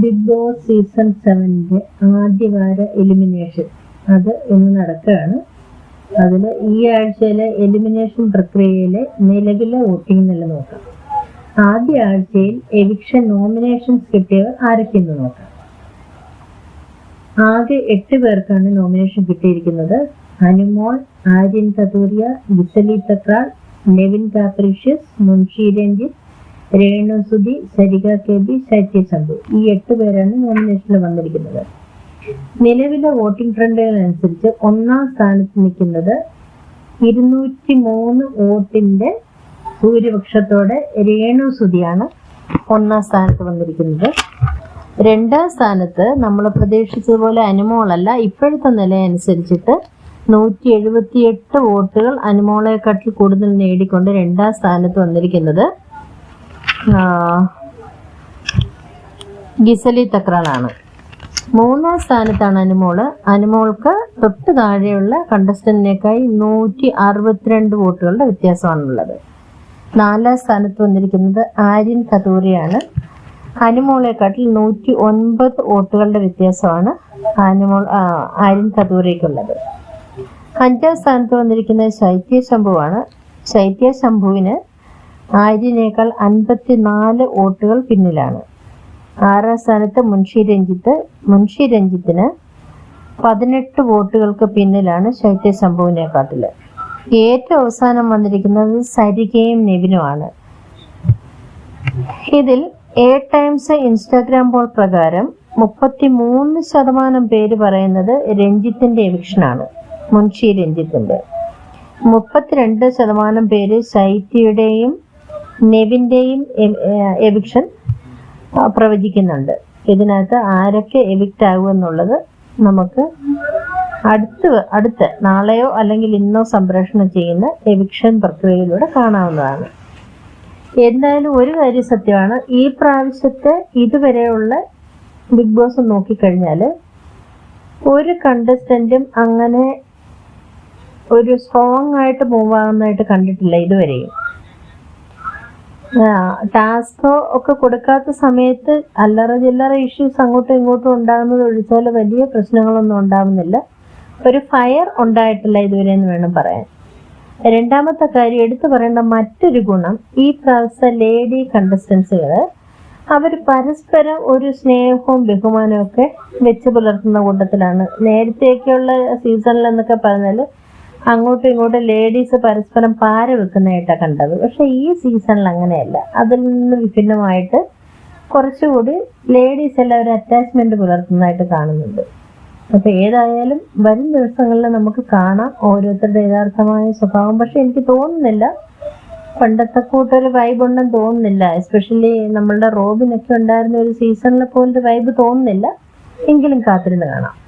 Big Boss season സെവനിന്റെ ആദ്യവാര elimination അത് ഇന്ന് നടക്കുകയാണ്. അതിൽ ഈ ആഴ്ചയിലെ എലിമിനേഷൻ പ്രക്രിയയിലെ നിലവിലെ വോട്ടിംഗ് നില നോക്കാം ആദ്യ ആഴ്ചയിൽ എവിക്ഷൻ നോമിനേഷൻസ് കിട്ടിയവർ ആരൊക്കെയെന്ന് നോക്കാം. ആകെ എട്ട് പേർക്കാണ് നോമിനേഷൻ കിട്ടിയിരിക്കുന്നത്. Anumol Aryan Kathuria Gizele Thakral Nevin Capricious Munshi Ranjith Renu Sudhi Sarika K B Sachi Sandhu. ഈ എട്ട് പേരാണ് നോമിനേഷനിൽ വന്നിരിക്കുന്നത്. നിലവിലെ വോട്ടിംഗ് ട്രെൻഡുകൾ അനുസരിച്ച് ഒന്നാം സ്ഥാനത്ത് നിൽക്കുന്നത് ഇരുന്നൂറ്റി മൂന്ന് വോട്ടിന്റെ ഭൂരിപക്ഷത്തോടെ രേണു സുധിയാണ് ഒന്നാം സ്ഥാനത്ത് വന്നിരിക്കുന്നത്. രണ്ടാം സ്ഥാനത്ത് നമ്മൾ പ്രതീക്ഷിച്ചതുപോലെ അനുമോളല്ല. ഇപ്പോഴത്തെ നില അനുസരിച്ചിട്ട് നൂറ്റി എഴുപത്തിയെട്ട് വോട്ടുകൾ അനുമോളെക്കാട്ടിൽ കൂടുതൽ നേടിക്കൊണ്ട് രണ്ടാം സ്ഥാനത്ത് വന്നിരിക്കുന്നത്. ഗിസലി തക്രാളാണ് മൂന്നാം സ്ഥാനത്താണ് അനുമോൾ. അനുമോൾക്ക് തൊട്ട് താഴെയുള്ള കണ്ടസ്റ്റന്റിനേക്കായി നൂറ്റി അറുപത്തിരണ്ട് വോട്ടുകളുടെ വ്യത്യാസമാണുള്ളത്. നാലാം സ്ഥാനത്ത് വന്നിരിക്കുന്നത് ആര്യൻ കതൂരിയാണ് അനുമോളെക്കാട്ടിൽ നൂറ്റി ഒൻപത് വോട്ടുകളുടെ വ്യത്യാസമാണ് അനുമോൾ ആര്യൻ കതൂരയ്ക്കുള്ളത് അഞ്ചാം സ്ഥാനത്ത് വന്നിരിക്കുന്നത് ശൈത്യ ശംഭുവാണ്. ശൈത്യ ശംഭുവിന് ആര്യനേക്കാൾ അൻപത്തിനാല് വോട്ടുകൾ പിന്നിലാണ്. ആറാം സ്ഥാനത്ത് മുൻഷി രഞ്ജിത്ത്. മുൻഷി രഞ്ജിത്തിന് പതിനെട്ട് വോട്ടുകൾക്ക് പിന്നിലാണ് ശൈത്യ ശംഭുവിനെക്കാട്ടിൽ ഏറ്റവും അവസാനം വന്നിരിക്കുന്നത് സരികയും നെവിനുമാണ്. ഇതിൽ എ ടൈംസ് ഇൻസ്റ്റാഗ്രാം പോൾ പ്രകാരം മുപ്പത്തി മൂന്ന് ശതമാനം പേര് പറയുന്നത് രഞ്ജിത്തിന്റെ എവിക്ഷനാണ് മുൻഷി രഞ്ജിത്തിന്റെ. മുപ്പത്തിരണ്ട് ശതമാനം പേര് ശൈത്യയുടെയും നെവിന്റെയും എവിക്ഷൻ പ്രവചിക്കുന്നുണ്ട്. ഇതിനകത്ത് ആരൊക്കെ എവിക്റ്റ് ആകുമെന്നുള്ളത് നമുക്ക് അടുത്ത് അടുത്ത് നാളെയോ അല്ലെങ്കിൽ ഇന്നോ സംപ്രേഷണം ചെയ്യുന്ന എവിക്ഷൻ പ്രക്രിയയിലൂടെ കാണാവുന്നതാണ്. എന്തായാലും ഒരു കാര്യം സത്യമാണ്. ഈ പ്രാവശ്യത്തെ ഇതുവരെയുള്ള ബിഗ് ബോസ് നോക്കിക്കഴിഞ്ഞാൽ ഒരു കണ്ടസ്റ്റന്റും അങ്ങനെ ഒരു സ്ട്രോങ് ആയിട്ട് മൂവ് ആകുന്നതായിട്ട് കണ്ടിട്ടില്ല ഇതുവരെയും. ടാസ്കോ ഒക്കെ കൊടുക്കാത്ത സമയത്ത് അല്ലറ ചില്ലറ ഇഷ്യൂസ് അങ്ങോട്ടും ഇങ്ങോട്ടും ഉണ്ടാകുന്നത് ഒഴിച്ചാൽ വലിയ പ്രശ്നങ്ങളൊന്നും ഉണ്ടാകുന്നില്ല ഒരു ഫയർ ഉണ്ടായിട്ടില്ല ഇതുവരെ എന്ന് വേണം പറയാൻ. രണ്ടാമത്തെ കാര്യം എടുത്തു പറയേണ്ട മറ്റൊരു ഗുണം ഈ പ്രാവശ്യത്തെ ലേഡി കണ്ടസ്റ്റൻസുകൾ അവർ പരസ്പരം ഒരു സ്നേഹവും ബഹുമാനവും ഒക്കെ വെച്ച് പുലർത്തുന്ന കൂട്ടത്തിലാണ്. നേരത്തെയൊക്കെയുള്ള സീസണിൽ എന്നൊക്കെ പറഞ്ഞാൽ അങ്ങോട്ടും ഇങ്ങോട്ടും ലേഡീസ് പരസ്പരം പാര വെക്കുന്നതായിട്ടാണ് കണ്ടത്. പക്ഷെ ഈ സീസണിൽ അങ്ങനെയല്ല. അതിൽ നിന്ന് വിഭിന്നമായിട്ട് കുറച്ചുകൂടി ലേഡീസ് എല്ലാം ഒരു അറ്റാച്ച്മെന്റ് പുലർത്തുന്നതായിട്ട് കാണുന്നുണ്ട്. അപ്പൊ ഏതായാലും വരും ദിവസങ്ങളിൽ നമുക്ക് കാണാം ഓരോരുത്തരുടെ യഥാർത്ഥമായ സ്വഭാവം. പക്ഷെ എനിക്ക് തോന്നുന്നില്ല. പണ്ടത്തെ കൂട്ടൊരു വൈബ് ഉണ്ടെന്ന് തോന്നുന്നില്ല. എസ്പെഷ്യലി നമ്മളുടെ റോബിനൊക്കെ ഉണ്ടായിരുന്ന ഒരു സീസണിലെ പോലൊരു വൈബ് തോന്നുന്നില്ല. എങ്കിലും കാത്തിരുന്ന് കാണാം.